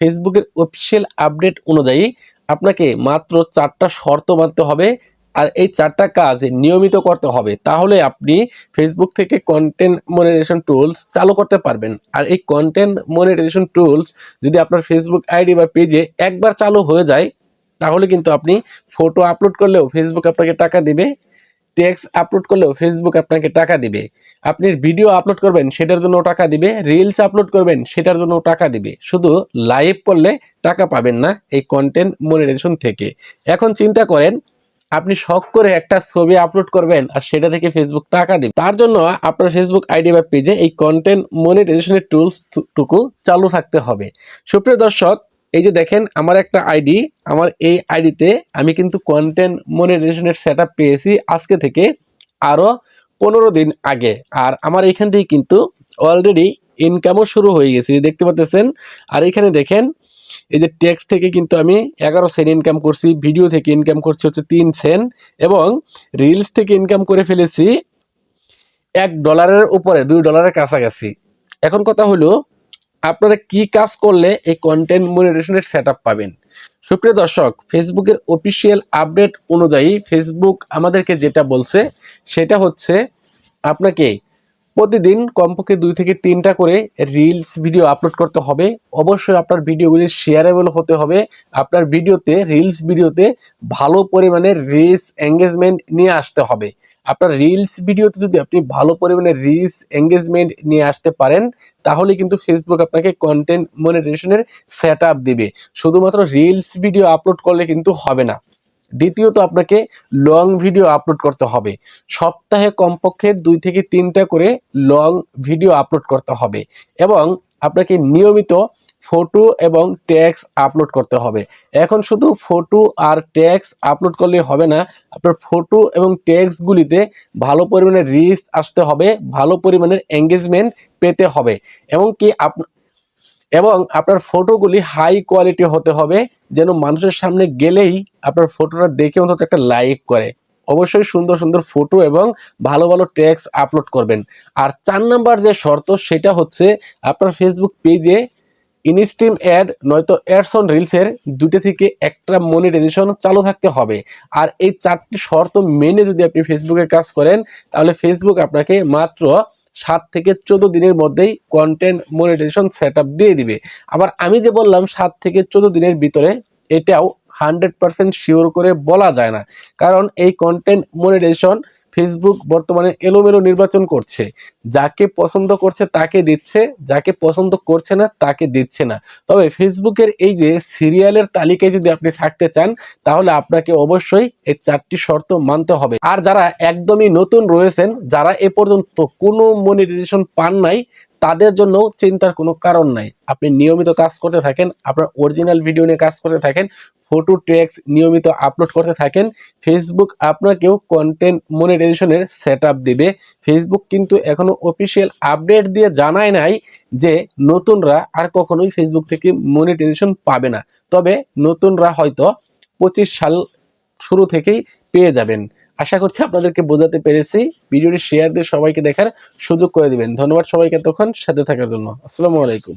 ফেসবুকের official update অনুযায়ী আপনাকে মাত্র চারটা শর্ত মানতে হবে। আর এই চারটা কাজ নিয়মিত করতে হবে। তাহলে আপনি ফেসবুক থেকে কন্টেন্ট মনিটাইজেশন টুলস চালু করতে পারবেন। আর এই কন্টেন্ট মনিটাইজেশন টুলস যদি আপনার ফেসবুক আইডি বা পেজে একবার চালু হয়ে যায়, তাহলে কিন্তু আপনি ফটো আপলোড করলেও ফেসবুক আপনাকে টাকা দিবে। টেক্সট আপলোড করলেও ফেসবুক আপনাকে টাকা দিবে। আপনি ভিডিও আপলোড করবেন, সেটার জন্য টাকা দিবে। রিলস আপলোড করবেন, সেটার জন্য টাকা দিবে। শুধু লাইভ করলে টাকা পাবেন না এই কন্টেন্ট মনিটাইজেশন থেকে। এখন চিন্তা করেন, আপনি শখ করে একটা ছবি আপলোড করবেন আর সেটা থেকে ফেসবুক টাকা দিবে। তার জন্য আপনার ফেসবুক আইডি বা পেজে এই কন্টেন্ট মনিটাইজেশনের টুলস টুকু চালু থাকতে হবে। সুপ্রিয় দর্শক এই যে দেখেন, আমার একটা আইডি আমার এই আইডিতে আমি কিন্তু কন্টেন্ট মনিটাইজেশনের সেট পেয়েছি আজকে থেকে আরও পনেরো দিন আগে। আর আমার এখান থেকে কিন্তু অলরেডি ইনকামও শুরু হয়ে গেছে দেখতে পাচ্ছেন আর এখানে দেখেন, এই যে ট্যাক্স থেকে কিন্তু আমি এগারো সেন্ট ইনকাম করছি ভিডিও থেকে ইনকাম করছি হচ্ছে তিন সেন্ট এবং রিলস থেকে ইনকাম করে ফেলেছি এক ডলারের উপরে, দুই ডলারের কাছাকাছি। এখন কথা হলো আপনারা কি কাজ করলে এই কন্টেন্ট মনিটেশনের সেট পাবেন? সুপ্রিয় দর্শক ফেসবুকের অফিসিয়াল আপডেট অনুযায়ী ফেসবুক আমাদেরকে যেটা বলছে, সেটা হচ্ছে আপনাকে প্রতিদিন কমপক্ষে দুই থেকে তিনটা করে রিলস ভিডিও আপলোড করতে হবে। অবশ্যই আপনার ভিডিওগুলি শেয়ারেবল হতে হবে। আপনার ভিডিওতে রিলস ভিডিওতে ভালো পরিমাণে রিলস এঙ্গেজমেন্ট নিয়ে আসতে হবে। আপনার রিলস ভিডিওতে যদি আপনি ভালো পরিমাণে রিলস এঙ্গেজমেন্ট নিয়ে আসতে পারেন, তাহলে কিন্তু ফেসবুক আপনাকে কন্টেন্ট মনিটাইজেশনের সেট আপ দিবে। শুধুমাত্র রিলস ভিডিও আপলোড করলে কিন্তু হবে না। দ্বিতীয়ত আপনাকে লং ভিডিও আপলোড করতে হবে। সপ্তাহে কমপক্ষে দুই থেকে তিনটা করে লং ভিডিও আপলোড করতে হবে। এবং আপনাকে নিয়মিত ফটো এবং ট্যাক্স আপলোড করতে হবে। এখন শুধু ফটো আর ট্যাক্স আপলোড করলে হবে না, আপনার ফটো এবং ট্যাক্সগুলিতে ভালো পরিমাণে রিচ আসতে হবে, ভালো পরিমাণের এঙ্গেজমেন্ট পেতে হবে। এমনকি আপ, এবং আপনার ফটোগুলি হাই কোয়ালিটি হতে হবে, যেন মানুষের সামনে গেলেই আপনার ফটোটা দেখে অন্তত একটা লাইক করে। অবশ্যই সুন্দর সুন্দর ফটো এবং ভালো ভালো ট্যাক্স আপলোড করবেন। আর চার নাম্বার যে শর্ত, সেটা হচ্ছে আপনার ফেসবুক পেজে ইনস্ট্রিম অ্যাড, নয়তো অ্যাডস অন রিলসের দুটো থেকে একটা মনিটাইজেশন চালু থাকতে হবে। আর এই চারটি শর্ত মেনে যদি আপনি ফেসবুকে কাজ করেন, তাহলে ফেসবুক আপনাকে মাত্র সাত থেকে চোদ্দ দিনের মধ্যেই কন্টেন্ট মনিটাইজেশন সেট দিয়ে দিবে। আবার আমি যে বললাম সাত থেকে চোদ্দ দিনের ভিতরে, এটাও হান্ড্রেড পার্সেন্ট শিওর করে বলা যায় না। কারণ এই কন্টেন্ট মনিটাইজেশন ফেসবুক বর্তমানে এলোমেলো নির্বাচন করছে। যাকে পছন্দ করছে তাকে দিচ্ছে, যাকে পছন্দ করছে না তাকে দিচ্ছে না। তবে ফেসবুকের এই যে সিরিয়ালের তালিকায় যদি আপনি থাকতে চান, তাহলে আপনাকে অবশ্যই এই চারটি শর্ত মানতে হবে। আর যারা একদমই নতুন রয়েছেন, যারা এ পর্যন্ত কোনো মনিটাইজেশন পান নাই তাদের জন্য চিন্তার কোনো কারণ নাই। আপনি নিয়মিত কাজ করতে থাকেন, আপনার অরিজিনাল ভিডিও নিয়ে কাজ করতে থাকেন ফটো ট্যাক্স নিয়মিত আপলোড করতে থাকেন ফেসবুক আপনাকেও কন্টেন্ট মনিটাইজেশনের সেট দেবে। ফেসবুক কিন্তু এখনও অফিসিয়াল আপডেট দিয়ে জানায় নাই যে নতুনরা আর কখনোই ফেসবুক থেকে মনিটাইজেশন পাবে না। তবে নতুনরা হয়তো পঁচিশ সাল শুরু থেকেই পেয়ে যাবেন। আশা করছি আপনাদেরকে বোঝাতে পেরেছি। ভিডিওটি শেয়ার দিয়ে সবাইকে দেখার সুযোগ করে দিবেন। ধন্যবাদ সবাইকে তখন সাথে থাকার জন্য। আসসালামু আলাইকুম।